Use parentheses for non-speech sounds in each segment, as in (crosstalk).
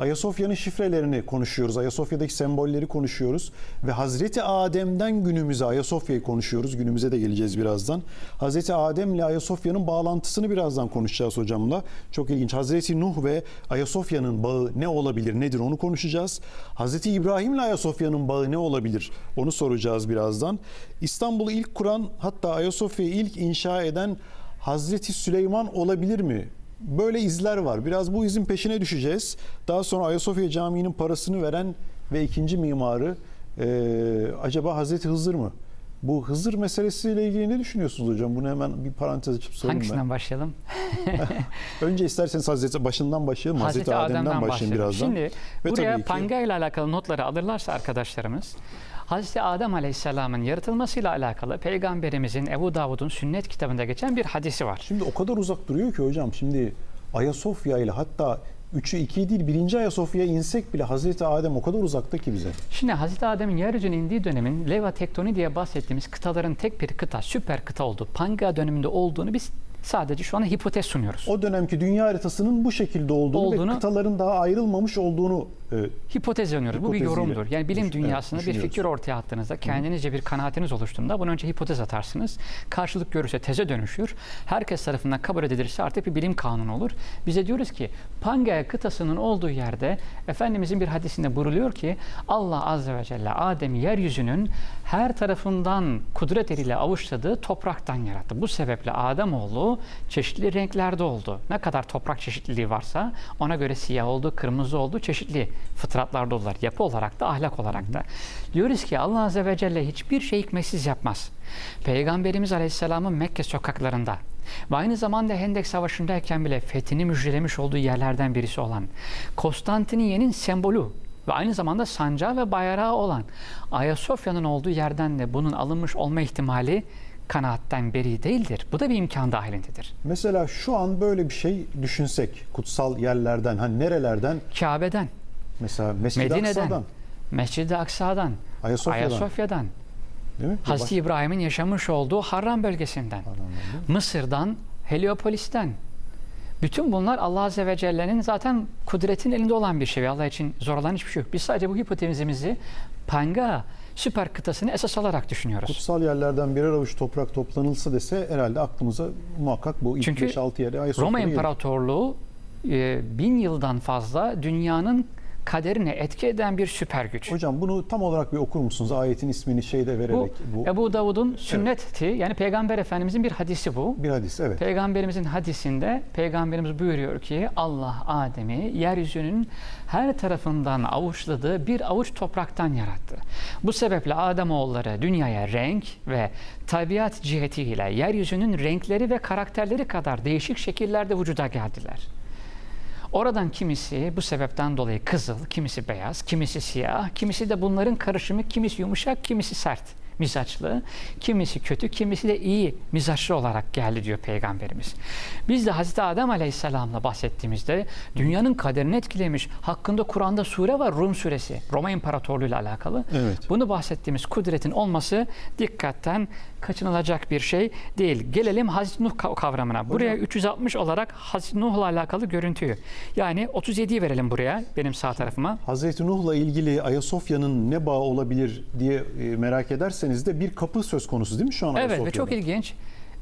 Ayasofya'nın şifrelerini konuşuyoruz. Ayasofya'daki sembolleri konuşuyoruz. Ve Hazreti Adem'den günümüze Ayasofya'yı konuşuyoruz. Günümüze de geleceğiz birazdan. Hazreti Adem ile Ayasofya'nın bağlantısını birazdan konuşacağız hocamla. Çok ilginç. Hazreti Nuh ve Ayasofya'nın bağı ne olabilir, nedir onu konuşacağız. Hazreti İbrahim ile Ayasofya'nın bağı ne olabilir onu soracağız birazdan. İstanbul'u ilk kuran hatta Ayasofya'yı ilk inşa eden Hazreti Süleyman olabilir mi? Böyle izler var. Biraz bu izin peşine düşeceğiz. Daha sonra Ayasofya Camii'nin parasını veren ve ikinci mimarı eee, acaba Hazreti Hızır mı? Bu Hızır meselesiyle ilgili ne düşünüyorsunuz hocam? Bunu hemen bir parantez açıp sorayım Hangisinden ben. başlayalım? (laughs) Önce isterseniz Hazreti başından başlayalım. Hazreti, Adem'den, başlayalım başlayalım. birazdan. Şimdi Ve buraya tabii ki- Panga ile alakalı notları alırlarsa arkadaşlarımız Hazreti Adem Aleyhisselam'ın yaratılmasıyla alakalı Peygamberimizin Ebu Davud'un sünnet kitabında geçen bir hadisi var. Şimdi o kadar uzak duruyor ki hocam. Şimdi Ayasofya ile hatta 3'ü 2'yi değil birinci Ayasofya'ya insek bile Hazreti Adem o kadar uzakta ki bize. Şimdi Hazreti Adem'in yeryüzüne indiği dönemin leva tektoni diye bahsettiğimiz kıtaların tek bir kıta, süper kıta olduğu, Panga döneminde olduğunu biz sadece şu anda hipotez sunuyoruz. O dönemki dünya haritasının bu şekilde olduğunu, Olduğunu- ve kıtaların daha ayrılmamış olduğunu Hipotez oynuyoruz. Bu bir yorumdur. Yani bilim dünyasında evet, bir fikir ortaya attığınızda, kendinizce bir kanaatiniz oluştuğunda bunu önce hipotez atarsınız. Karşılık görürse teze dönüşür. Herkes tarafından kabul edilirse artık bir bilim kanunu olur. Bize diyoruz ki Pangea kıtasının olduğu yerde Efendimizin bir hadisinde buyruluyor ki Allah Azze ve Celle Adem'i yeryüzünün her tarafından kudret eliyle avuçladığı topraktan yarattı. Bu sebeple Ademoğlu çeşitli renklerde oldu. Ne kadar toprak çeşitliliği varsa ona göre siyah oldu, kırmızı oldu, çeşitli fıtratlarda oldular. Yapı olarak da, ahlak olarak da. Diyoruz ki Allah Azze ve Celle hiçbir şey hikmetsiz yapmaz. Peygamberimiz Aleyhisselam'ın Mekke sokaklarında ve aynı zamanda Hendek Savaşı'ndayken bile fethini müjdelemiş olduğu yerlerden birisi olan Konstantiniye'nin sembolü ve aynı zamanda sancağı ve bayrağı olan Ayasofya'nın olduğu yerden de bunun alınmış olma ihtimali kanaatten beri değildir. Bu da bir imkan dahilindedir. mesela şu an böyle bir şey düşünsek kutsal yerlerden hani nerelerden Kabe'den, mesela Mescid-i Medine'den, Aksa'dan Mescid-i Aksa'dan, Ayasofya'dan Ayasofya'dan, değil mi? Hazreti İbrahim'in yaşamış olduğu Harran bölgesinden, Mısır'dan, Heliopolis'ten. Bütün bunlar Allah Azze ve Celle'nin zaten kudretin elinde olan bir şey. ve Allah için zor olan hiçbir şey yok. Biz sadece bu hipotezimizi Panga süper kıtasını esas alarak düşünüyoruz. Kutsal yerlerden birer avuç toprak toplanılsa dese herhalde aklımıza muhakkak bu Çünkü 5-6 yere Ayasofya Roma. İmparatorluğu e, bin yıldan fazla dünyanın kaderine etki eden bir süper güç. Hocam bunu tam olarak bir okur musunuz? Ayetin ismini şeyde Bu vererek. Bu, Ebu Davud'un sünneti yani Peygamber Efendimizin bir hadisi bu. bir hadis evet. Peygamberimizin hadisinde Peygamberimiz buyuruyor ki Allah Adem'i yeryüzünün her tarafından avuçladığı bir avuç topraktan yarattı. Bu sebeple Ademoğulları dünyaya renk ve tabiat cihetiyle yeryüzünün renkleri ve karakterleri kadar değişik şekillerde vücuda geldiler. Oradan kimisi bu sebepten dolayı kızıl, kimisi beyaz, kimisi siyah, kimisi de bunların karışımı, kimisi yumuşak, kimisi sert mizaçlı, kimisi kötü, kimisi de iyi mizaçlı olarak geldi diyor Peygamberimiz. Biz de Hazreti Adem Aleyhisselam'la bahsettiğimizde dünyanın kaderini etkilemiş, hakkında Kur'an'da sure var Rum suresi, Roma İmparatorluğu ile alakalı. Evet. Bunu bahsettiğimiz kudretin olması dikkatten kaçınılacak bir şey değil. Gelelim Hazreti Nuh kav- kavramına. Buraya 360 olarak Hazreti Nuh'la alakalı görüntüyü. Yani 37'yi verelim buraya benim sağ tarafıma. Hazreti Nuh'la ilgili Ayasofya'nın ne bağı olabilir diye e, merak ederseniz de bir kapı söz konusu değil mi şu an Evet ve çok ilginç.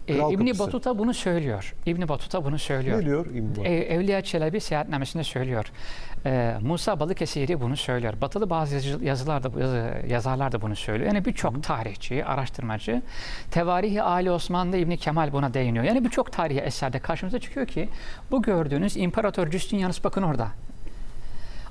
Ee, Kral İbni kapısı. Batuta bunu söylüyor. İbni Batuta bunu söylüyor. Ne diyor İbn E, Evliya Çelebi seyahatnamesinde söylüyor. Ee, Musa Balıkesiri bunu söylüyor. Batılı bazı yazı- yazılar da, yazı- yazarlar da bunu söylüyor. Yani birçok tarihçi, araştırmacı, Tevarihi Ali Osman'da İbni Kemal buna değiniyor. Yani birçok tarihi eserde karşımıza çıkıyor ki bu gördüğünüz İmparator Justinianus bakın orada.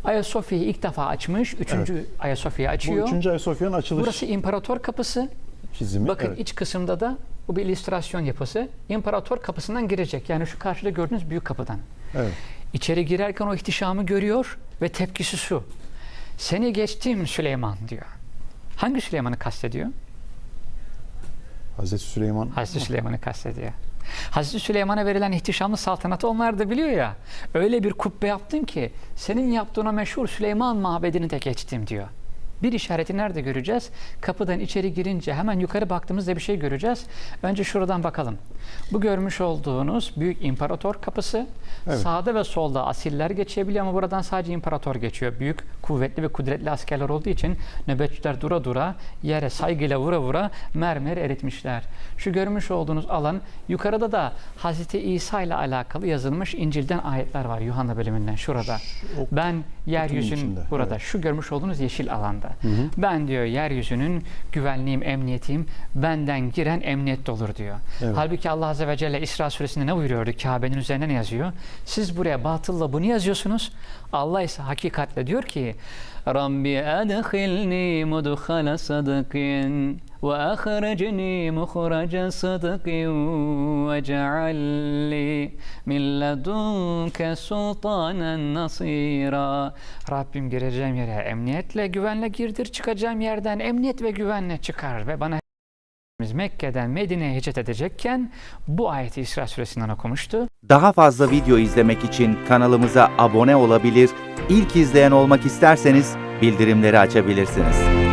Ayasofya'yı ilk defa açmış. Üçüncü Ayasofya'yı Bu açıyor. üçüncü Ayasofya'nın açılış Burası İmparator Kapısı. çizimi. Bakın evet. iç kısımda da bu bir illüstrasyon yapısı. İmparator kapısından girecek. Yani şu karşıda gördüğünüz büyük kapıdan. evet. İçeri girerken o ihtişamı görüyor ve tepkisi şu. Seni geçtim Süleyman diyor. Hangi Süleyman'ı kastediyor? Hazreti Süleyman Hazreti Süleyman'ı kastediyor. Hazreti Süleyman'a verilen ihtişamlı saltanatı onlar da biliyor ya. Öyle bir kubbe yaptım ki senin yaptığına meşhur Süleyman mabedini de geçtim diyor. Bir işareti nerede göreceğiz? Kapıdan içeri girince hemen yukarı baktığımızda bir şey göreceğiz. Önce şuradan bakalım. Bu görmüş olduğunuz büyük imparator kapısı. Evet. Sağda ve solda asiller geçebiliyor ama buradan sadece imparator geçiyor. Büyük, kuvvetli ve kudretli askerler olduğu için nöbetçiler dura dura yere saygıyla vura vura mermeri eritmişler. Şu görmüş olduğunuz alan yukarıda da Hazreti İsa ile alakalı yazılmış İncil'den ayetler var Yuhanna bölümünden şurada. o Ben yeryüzünün içinde, burada evet. şu görmüş olduğunuz yeşil alanda. Ben diyor yeryüzünün güvenliğim, emniyetiyim. Benden giren emniyette olur diyor. Evet. Halbuki Allah Azze ve Celle İsra suresinde ne buyuruyordu? Kabe'nin üzerine ne yazıyor? Siz buraya batılla bunu yazıyorsunuz. Allah ise hakikatle diyor ki Edhilni mudhala sadıkin ve ahrecni muhraca sadıkin ve cealli min ledunke sultanen nasira. Rabbim gireceğim yere emniyetle güvenle girdir çıkacağım yerden emniyet ve güvenle çıkar ve bana Mekke'den Medine'ye hicret edecekken bu ayeti İsra suresinden okumuştu. Daha fazla video izlemek için kanalımıza abone olabilir, ilk izleyen olmak isterseniz bildirimleri açabilirsiniz.